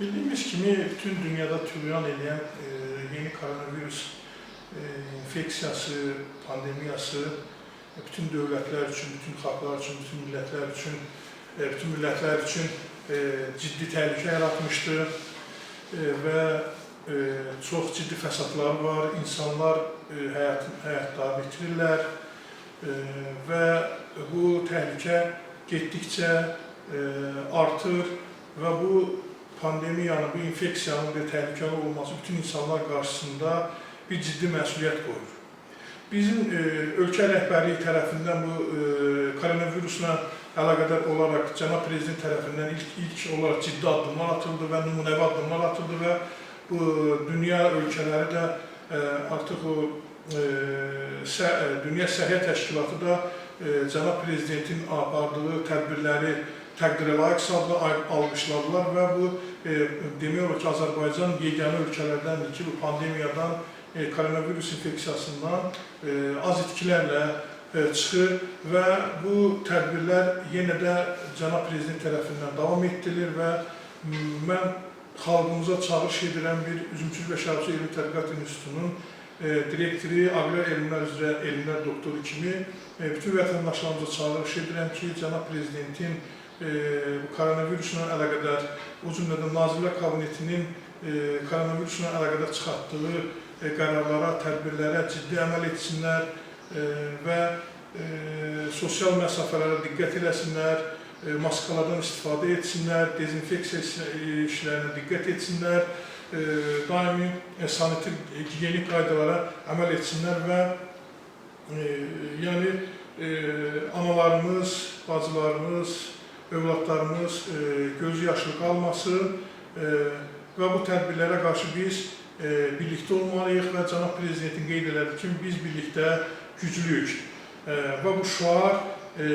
Bildiğimiz kimi bütün dünyada tüyan edən e, yeni koronavirüs e, infeksiyası, pandemiyası e, bütün dövlətlər üçün, bütün xalqlar üçün, bütün millətlər üçün, bütün millətlər üçün ciddi təhlükə yaratmışdı e, və e, çox ciddi fəsadlar var. İnsanlar e, həyat, həyatlarını itirirlər e, və bu təhlükə getdikcə e, artır və bu pandemiyanın, bu infeksiyanın bir təhlükəli olması bütün insanlar qarşısında bir ciddi məsuliyyət qoyur. Bizim e, ölkə rəhbərliyi tərəfindən bu e, koronavirusla əlaqədar olaraq cənab prezident tərəfindən ilk, ilk olaraq ciddi addımlar atıldı və nümunəvi addımlar atıldı və bu dünya ölkələri də e, artıq o e, sə, e, Dünya Səhiyyə Təşkilatı da e, cənab prezidentin apardığı tədbirləri təqdirə layiq ay- alqışladılar və bu e, demək olar ki, Azərbaycan yeganə ölkələrdəndir ki, bu pandemiyadan, e, koronavirus infeksiyasından e, az itkilərlə e, çıxır və bu tədbirlər yenə də cənab prezident tərəfindən davam etdirilir və mən xalqımıza çağırış edirəm bir Üzümçülük və Şərabçı Elmi Tədqiqat İnstitutunun e, direktori, aqrar elmlər üzrə elmlər doktoru kimi e, bütün vətəndaşlarımıza çağırış edirəm ki, cənab prezidentin e, koronavirusla əlaqədar, o cümlədən Nazirlər Kabinetinin e, koronavirusla əlaqədar çıxartdığı e, qərarlara, tədbirlərə ciddi əməl etsinlər e, və e, sosial məsafələrə diqqət eləsinlər, e, maskalardan istifadə etsinlər, dezinfeksiya iş- işlərinə diqqət etsinlər, e, daimi e, sanitar gigiyenik qaydalara əməl etsinlər və e, yəni e, analarımız, bacılarımız, övladlarımız e, gözü yaşlı qalmasın e, və bu tədbirlərə qarşı biz e, birlikdə olmalıyıq və cənab prezidentin qeyd elədiyi kimi biz birlikdə güclüyük. E, və bu şuar e,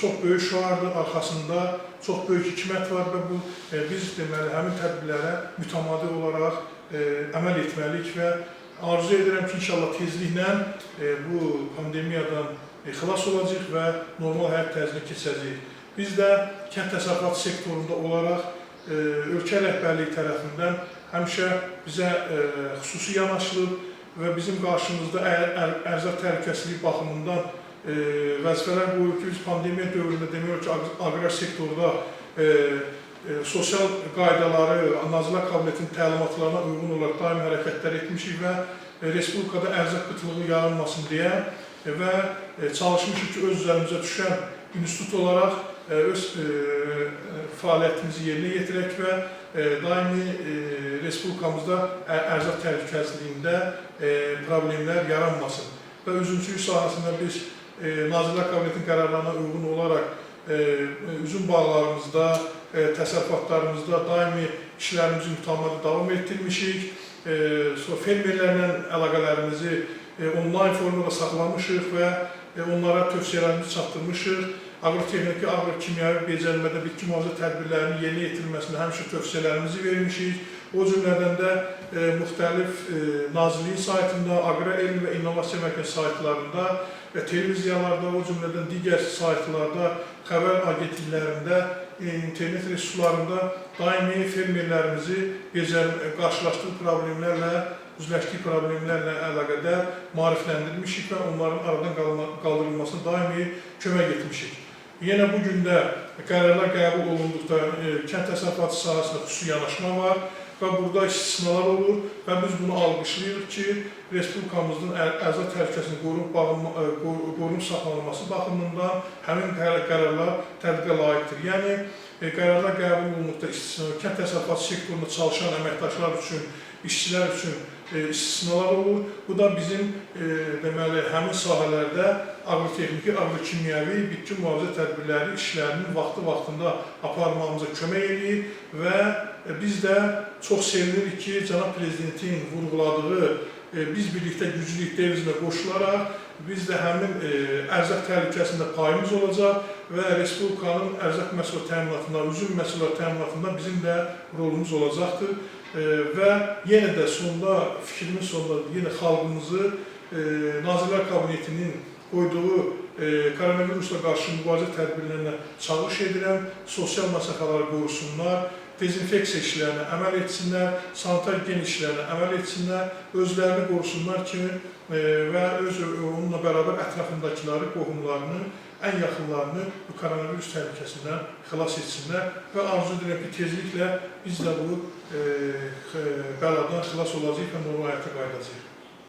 çox böyük şuardır, arxasında çox böyük hikmət var və bu e, biz deməli həmin tədbirlərə mütəmadi olaraq e, əməl etməliyik və arzu edirəm ki, inşallah tezliklə e, bu pandemiyadan xilas olacağıq və normal həyat tərzinə keçəcəyik. Biz də kənd təsərrüfatı sektorunda olaraq e, ölkə rəhbərliyi tərəfindən həmişə bizə e, xüsusi yanaşılıb və bizim qarşımızda ərzaq təhlükəsizliyi baxımından e, vəzifələr qoyub ki, biz pandemiya dövründə demək olar ki, aq- aqrar sektorda e, e, sosial qaydaları, Nazirlər Kabinetinin təlimatlarına uyğun olaraq daim hərəkətlər etmişik və e, Respublikada ərzaq qıtlığı yaranmasın deyə e, və e, ki, öz üzərimizə düşən institut olaraq e, öz e, e, fəaliyyətimizi yerinə yetirək və e, daimi e, Respublikamızda ərzaq təhlükəsizliyində e, problemlər yaranmasın. Və üzümçülük sahəsində biz e, Nazirlər Kabinetinin qərarlarına uyğun olaraq e, üzüm bağlarımızda, e, təsərrüfatlarımızda daimi işlərimizi mütəmadi davam etdirmişik. E, fermerlərlə əlaqələrimizi e, onlayn formada saxlamışıq və onlara tövsiyələrimizi çatdırmışıq. Agrotexniki, agrokimyəvi becərilmədə bitki mühafizə tədbirlərinin yerinə yetirilməsində həmişə tövsiyələrimizi vermişik. O cümlədən də e, müxtəlif e, nazirliyin saytında, Aqrar Elm və İnnovasiya Mərkəzi saytlarında və televiziyalarda, o cümlədən digər saytlarda, xəbər agentliklərində, e, internet resurslarında daimi fermerlərimizi becər qarşılaşdığı problemlərlə, üzləşdiyi problemlərlə əlaqədar maarifləndirmişik və onların aradan qaldırılmasına daimi kömək etmişik. Yenə bu gün də qərarlar qəbul olunduqda e, kənd təsərrüfatı sahəsində xüsusi yanaşma var və burada istisnalar olur və biz bunu alqışlayırıq ki, Respublikamızın ərzaq təhlükəsinin qorunub, bağlanma- e, qoru- qorunub saxlanılması baxımından həmin qərar- qərarlar tədqiqə layiqdir. Yəni e, qərarlar qəbul olunduqda istisna kənd təsərrüfatı sektorunda çalışan əməkdaşlar üçün, işçilər üçün e, istisnalar olur. Bu da bizim e, deməli həmin sahələrdə agrotexniki, agrokimyəvi, bitki mühafizə tədbirləri işlərinin vaxtı-vaxtında aparmamıza kömək edir və e, biz də çox sevinirik ki, cənab prezidentin vurğuladığı e, biz birlikdə güclük devizinə qoşularaq biz də həmin e, ərzaq təhlükəsində payımız olacaq və Respublikanın ərzaq məhsulları təminatında, üzüm məhsulları təminatında bizim də rolumuz olacaqdır. E, və yenə də sonda, fikrimin sonunda yenə xalqımızı e, Nazirlər Kabinetinin qoyduğu e, koronavirusla qarşı mübarizə tədbirlərinə çağırış edirəm. Sosial məsafələri qorusunlar, dezinfeksiya işlərinə əməl etsinlər, sanitar gen işlərinə əməl etsinlər, özlərini qorusunlar ki, e, və öz onunla bərabər ətrafındakiləri, qohumlarını, ən yaxınlarını bu koronavirus təhlükəsindən xilas etsinlər və arzu edirəm ki, tezliklə biz də bu e, x- bəladan xilas olacağıq və normal həyata qayıdacağıq.